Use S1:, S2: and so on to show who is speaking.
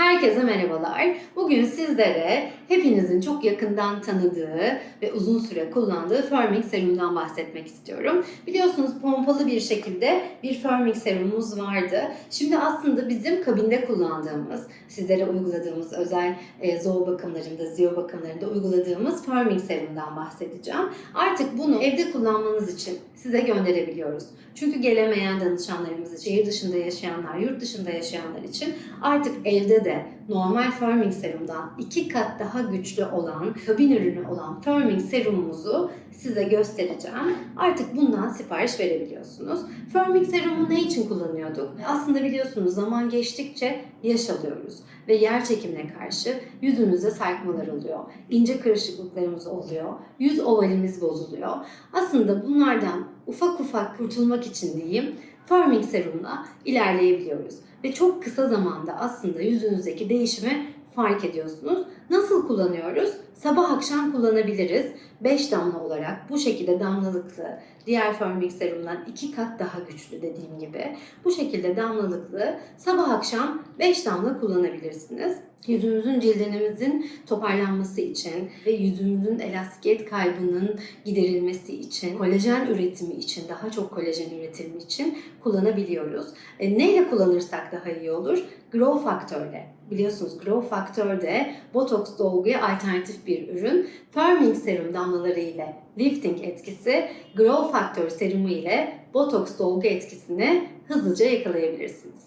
S1: Herkese merhabalar. Bugün sizlere hepinizin çok yakından tanıdığı ve uzun süre kullandığı firming serumdan bahsetmek istiyorum. Biliyorsunuz pompalı bir şekilde bir firming serumumuz vardı. Şimdi aslında bizim kabinde kullandığımız, sizlere uyguladığımız özel e, zoo bakımlarında, ziyo bakımlarında uyguladığımız firming serumdan bahsedeceğim. Artık bunu evde kullanmanız için size gönderebiliyoruz. Çünkü gelemeyen danışanlarımız için, şehir dışında yaşayanlar, yurt dışında yaşayanlar için artık evde de normal firming serumdan iki kat daha güçlü olan, kabin ürünü olan firming serumumuzu size göstereceğim. Artık bundan sipariş verebiliyorsunuz. Firming serumu ne için kullanıyorduk? Aslında biliyorsunuz zaman geçtikçe yaş alıyoruz ve yer çekimine karşı yüzümüzde sarkmalar oluyor. ince kırışıklıklarımız oluyor. Yüz ovalimiz bozuluyor. Aslında bunlardan ufak ufak kurtulmak için diyeyim firming serumla ilerleyebiliyoruz. Ve çok kısa zamanda aslında yüzünüzdeki değişimi fark ediyorsunuz. Nasıl kullanıyoruz? Sabah akşam kullanabiliriz. 5 damla olarak bu şekilde damlalıklı, diğer firming serumdan 2 kat daha güçlü dediğim gibi. Bu şekilde damlalıklı sabah akşam 5 damla kullanabilirsiniz. Yüzümüzün cildinimizin toparlanması için ve yüzümüzün elastikiyet kaybının giderilmesi için, kolajen üretimi için, daha çok kolajen üretimi için kullanabiliyoruz. E, neyle kullanırsak daha iyi olur? Grow Factor'le. Biliyorsunuz Grow Factor de dolguya alternatif bir ürün. Firming serum damlaları ile lifting etkisi, Grow Factor serumu ile botoks dolgu etkisini hızlıca yakalayabilirsiniz.